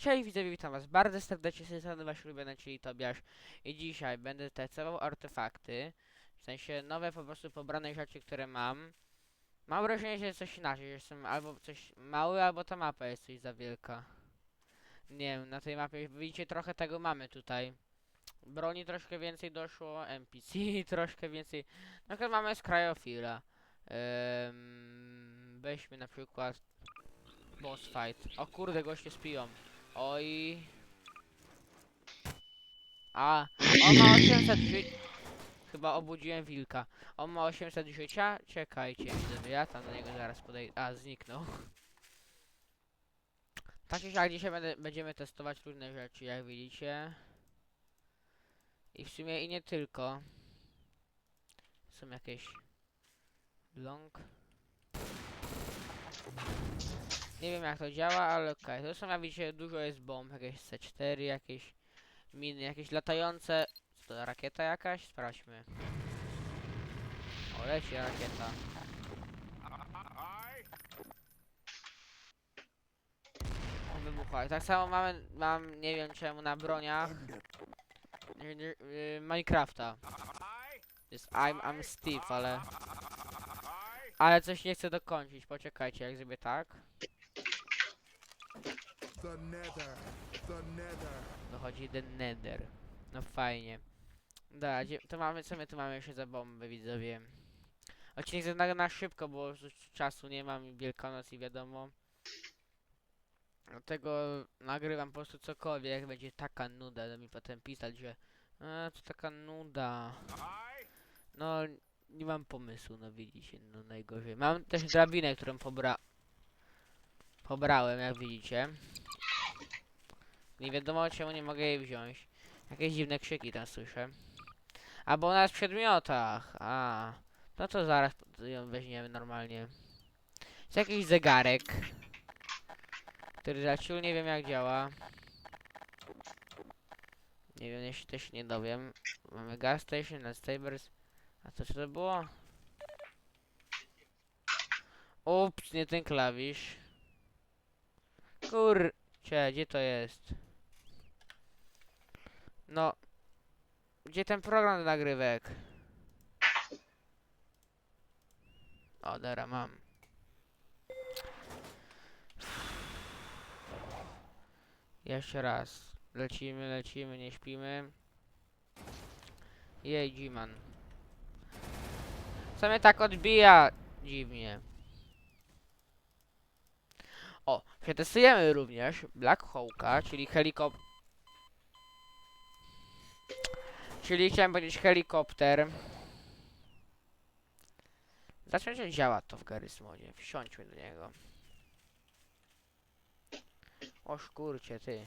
Cześć widzowie, witam was bardzo serdecznie, z tej strony wasz ulubiony, czyli Tobiasz i dzisiaj będę testował artefakty, w sensie nowe po prostu pobrane rzeczy, które mam. Mam wrażenie, że jest coś inaczej, że jestem albo coś mały, albo ta mapa jest coś za wielka. Nie wiem, na tej mapie widzicie trochę tego mamy tutaj. Broni troszkę więcej doszło, NPC troszkę więcej. Na przykład mamy z Cryofila. Weźmy na przykład boss fight. O kurde, goście spiją. Oj. A, on ma 800 żyć. Chyba obudziłem wilka. On ma 800 życia? Czekajcie, widzowie, ja tam do niego zaraz podejdę. A, zniknął. Tak siak dzisiaj będziemy testować różne rzeczy, jak widzicie. I w sumie i nie tylko. Są jakieś long. Nie wiem jak to działa, ale okej. Są jak widzicie dużo jest bomb, jakieś C4, jakieś miny, jakieś latające. Co to rakieta jakaś? Sprawdźmy. O, leci rakieta. Wybuchła. I tak samo mamy, mam, nie wiem czemu, na broniach y, y, y, Minecrafta. Jest I'm, I'm Steve, ale... Ale coś nie chcę dokończyć, poczekajcie, jak zrobię tak. The nether. The nether. Dochodzi do nether. No fajnie. Da, gdzie, to mamy, co my tu mamy jeszcze za bomby, widzowie? Odcinek zadania na szybko, bo już czasu nie mam i Wielkanoc i wiadomo. Dlatego nagrywam po prostu cokolwiek, będzie taka nuda, da mi potem pisać, że e, to taka nuda. No, nie mam pomysłu, no widzicie, no najgorzej. Mam też drabinę, którą pobra... Pobrałem, jak widzicie. Nie wiadomo czemu nie mogę jej wziąć. Jakieś dziwne krzyki tam słyszę. Albo w przedmiotach. A, no to zaraz ją weźmiemy normalnie. Jest jakiś zegarek. Który za nie wiem jak działa. Nie wiem, jeśli też nie dowiem. Mamy gas station, na stabers. A co to było? Ups, nie ten klawisz. Kurczę, gdzie to jest? No. Gdzie ten program do nagrywek? O, dobra, mam. Jeszcze raz. Lecimy, lecimy, nie śpimy. Jej, G-man. Co mnie tak odbija dziwnie. O, przetestujemy również Black Hawka, czyli helikopter. Czyli chciałem powiedzieć helikopter. Zacząć jak działa to w Garry's Modzie. Wsiądźmy do niego. O szkurcie, ty.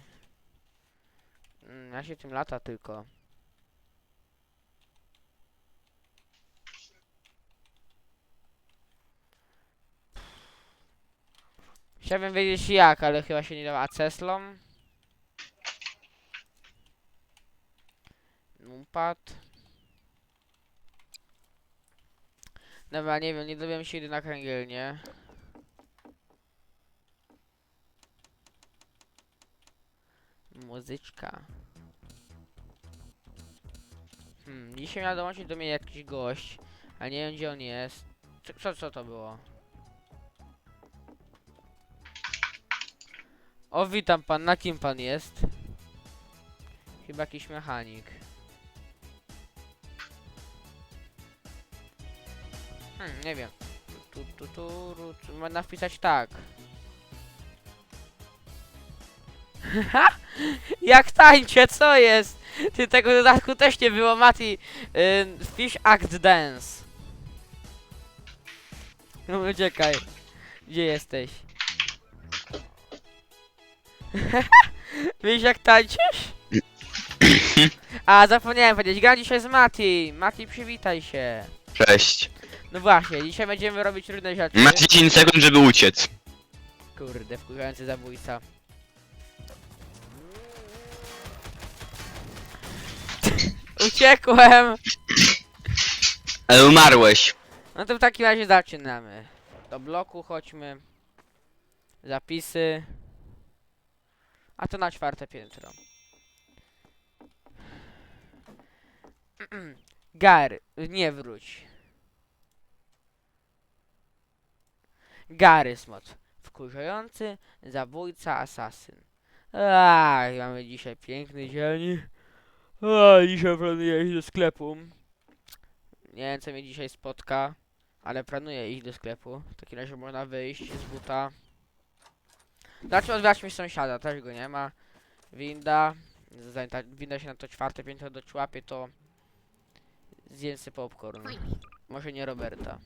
Mm, ja się tym lata tylko. Chciałbym wiedzieć jak, ale chyba się nie da. A Ceslą? Numpad. Dobra, nie wiem, nie dowiem się na kręgielnie. Muzyczka. Hmm, dzisiaj miał dołączyć do mnie jakiś gość, ale nie wiem gdzie on jest. Co, co, co to było? O, witam pan, na kim pan jest? Chyba jakiś mechanik. Hmm, nie wiem. Tu, tu, tu, ru, tu, można wpisać tak. Jak tańczę, co jest? Ty tego dodatku też nie było, Mati. Ym, Fish Act Dance. No uciekaj. Gdzie jesteś? Wiesz jak tańczysz? A, zapomniałem powiedzieć, gram dzisiaj z Mati. Mati, przywitaj się. Cześć. No właśnie, dzisiaj będziemy robić różne rzeczy. Masz 10 sekund, żeby uciec. Kurde, wkurzający zabójca. Uciekłem! Ale umarłeś. No to w takim razie zaczynamy. Do bloku chodźmy. Zapisy. A to na czwarte piętro. Gary, nie wróć. Gary Smot. Wkurzający zabójca asasyn. Ach, mamy dzisiaj piękny dzień. A, dzisiaj planuję iść do sklepu. Nie wiem co mnie dzisiaj spotka, ale planuję iść do sklepu. W takim razie można wyjść z buta. Zacznę odbierać mi sąsiada, też go nie ma. Winda. Winda się na to czwarte piętro doczłapie, to zjem sobie popcorn. Może nie Roberta.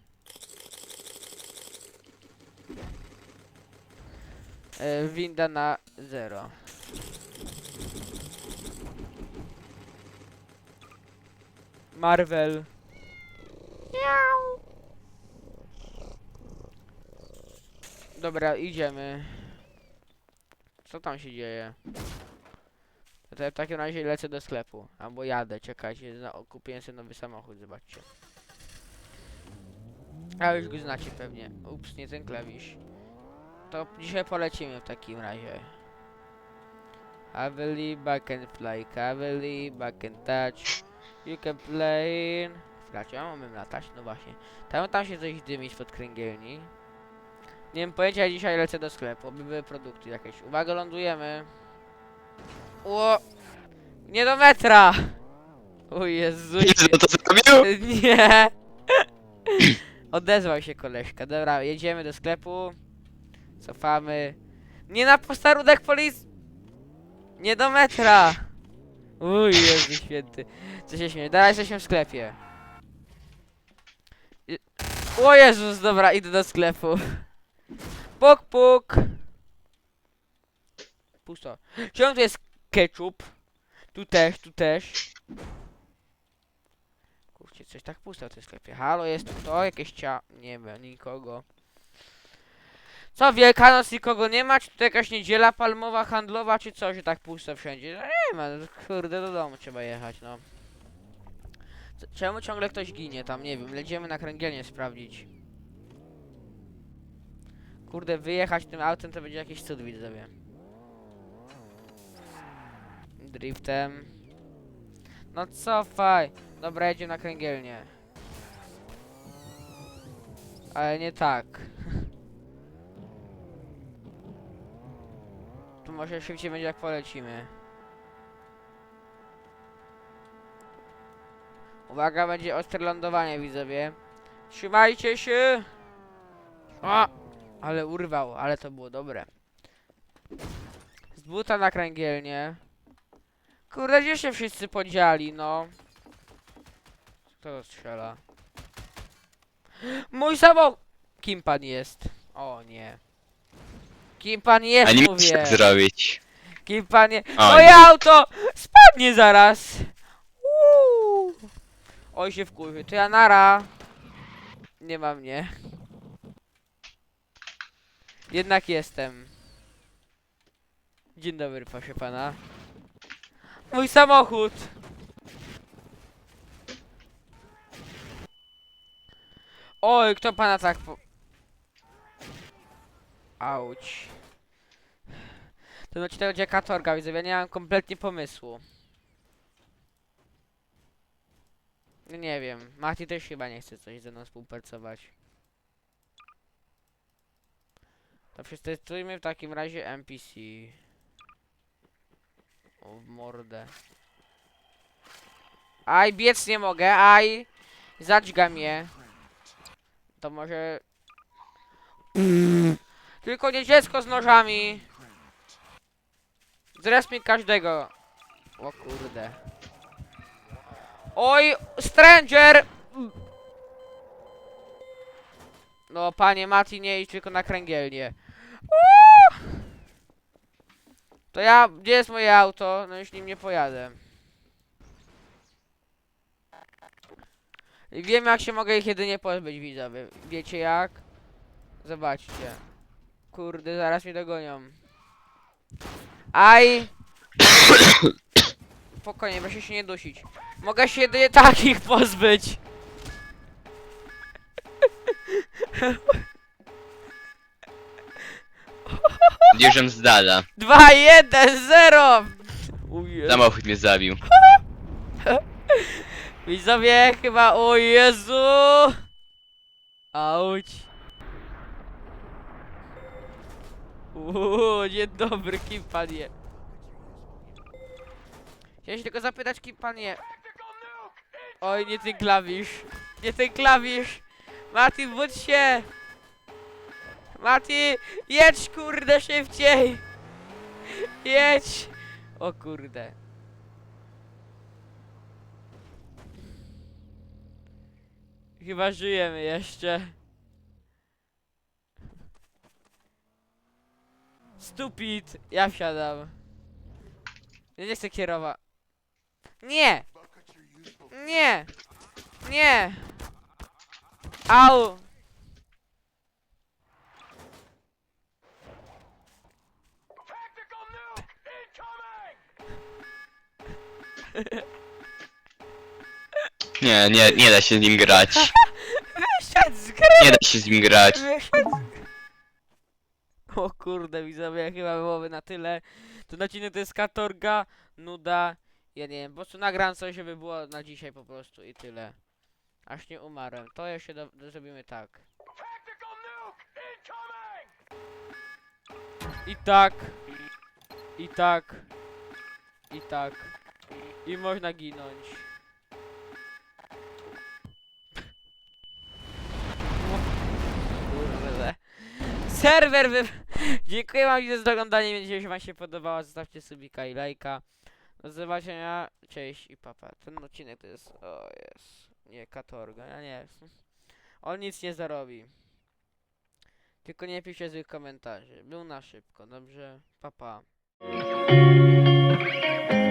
E, winda na zero. Marvel. Dobra, idziemy. Co tam się dzieje? To w takim razie lecę do sklepu. Albo jadę, czekajcie, kupiłem sobie nowy samochód, zobaczcie. A już go znacie pewnie. Ups, nie ten klawisz. To dzisiaj polecimy w takim razie. I believe I can fly, I believe I can touch. You can play. Chwileczkę, ja mamy latać? No właśnie. Tam, tam się coś dymi spod kręgielni. Nie wiem pojęcia, dzisiaj lecę do sklepu, by były produkty jakieś. Uwaga, lądujemy. Ło! Nie do metra! O Jezu. Jezu, to zrobił? Nie! Odezwał się koleżka. Dobra, jedziemy do sklepu. Cofamy. Nie na posterudek polic... Nie do metra! Uj, Jezu święty. Co się śmieje? Dalej jesteśmy w sklepie. O Jezus, dobra, idę do sklepu. Puk, puk. Pusto. Czemu tu jest ketchup? Tu też, tu też. Kurczę, coś tak pusto w tym sklepie. Halo, jest tu to? Jakieś cia... Nie ma nikogo. Co, Wielkanoc nikogo nie ma? Czy tu jakaś niedziela palmowa, handlowa, czy co, że tak pusto wszędzie? No nie ma, no kurde, do domu trzeba jechać, no. Czemu ciągle ktoś ginie tam? Nie wiem, lecimy na kręgielnie sprawdzić. Kurde, wyjechać tym autem to będzie jakiś cud, widzowie. Driftem. No cofaj. Dobra, jedziemy na kręgielnię. Ale nie tak. Tu może szybciej będzie jak polecimy. Uwaga, będzie ostre lądowanie, widzowie. Trzymajcie się! O! Ale urwał, ale to było dobre. Z buta na kręgielnię. Kurde, gdzie się wszyscy podzieli, no? Kto to strzela? Mój samochód! Kim pan jest? O nie. Kim pan A jest, nie musisz mówię? tak zrobić. Kim pan jest? O Moje nie. auto! Spadnie zaraz! Uuu. Oj się wkurzy, to ja nara. Nie ma mnie. Jednak jestem. Dzień dobry, proszę pana. Mój samochód! Oj, kto pana tak po... Auć. Ten odcinek będzie katorga, widzę, ja nie mam kompletnie pomysłu. Nie wiem, Mati też chyba nie chce coś ze mną współpracować. To przetestujmy w takim razie NPC. O, mordę. Aj, biec nie mogę, aj! Zadźga mnie. To może... Tylko nie dziecko z nożami! Zres mi każdego. O kurde. Oj, stranger! No, panie Mati, nie idź tylko na kręgielnię. Uuu! To ja, gdzie jest moje auto? No już nim nie pojadę. Wiem jak się mogę ich jedynie pozbyć, widzowie. Wiecie jak? Zobaczcie. Kurde, zaraz mnie dogonią. Aj! Spokojnie, proszę się nie dusić. Mogę się jedynie takich pozbyć. Odjeżdżam z dala. 2, 1, 0! Ujej. Samochód mnie zabił. Widzowie, chyba, o Jezu! Auć. Uuu, dzień dobry, kim pan je? Chciałem się tylko zapytać, kim pan je? Oj, nie ten klawisz. Nie ten klawisz. Mati, budź się. Mati, jedź kurde szybciej. Jedź. O kurde. Chyba żyjemy jeszcze. Stupid! Ja wsiadam. Ja nie chcę kierować. Nie! Nie! Nie! Au! Nie, nie, nie da się z nim grać. Wyszedł z gry! Nie da się z nim grać. Wyszedł. O kurde, widzowie, chyba byłoby na tyle. Ten odcinek to jest katorga, nuda. Ja nie wiem, po prostu nagram coś, żeby było na dzisiaj po prostu i tyle. Aż nie umarłem. To jeszcze do, do, zrobimy tak. I tak. I tak. I tak. I można ginąć. Kurde. Serwer wy... Dziękuję wam za oglądanie, jeśli wam się podobało, zostawcie subika i lajka. Do zobaczenia, cześć i papa. Ten odcinek to jest... O jest. Nie, katorga, ja nie On nic nie zarobi. Tylko nie piszcie złych komentarzy. Był na szybko, dobrze? Papa. Pa.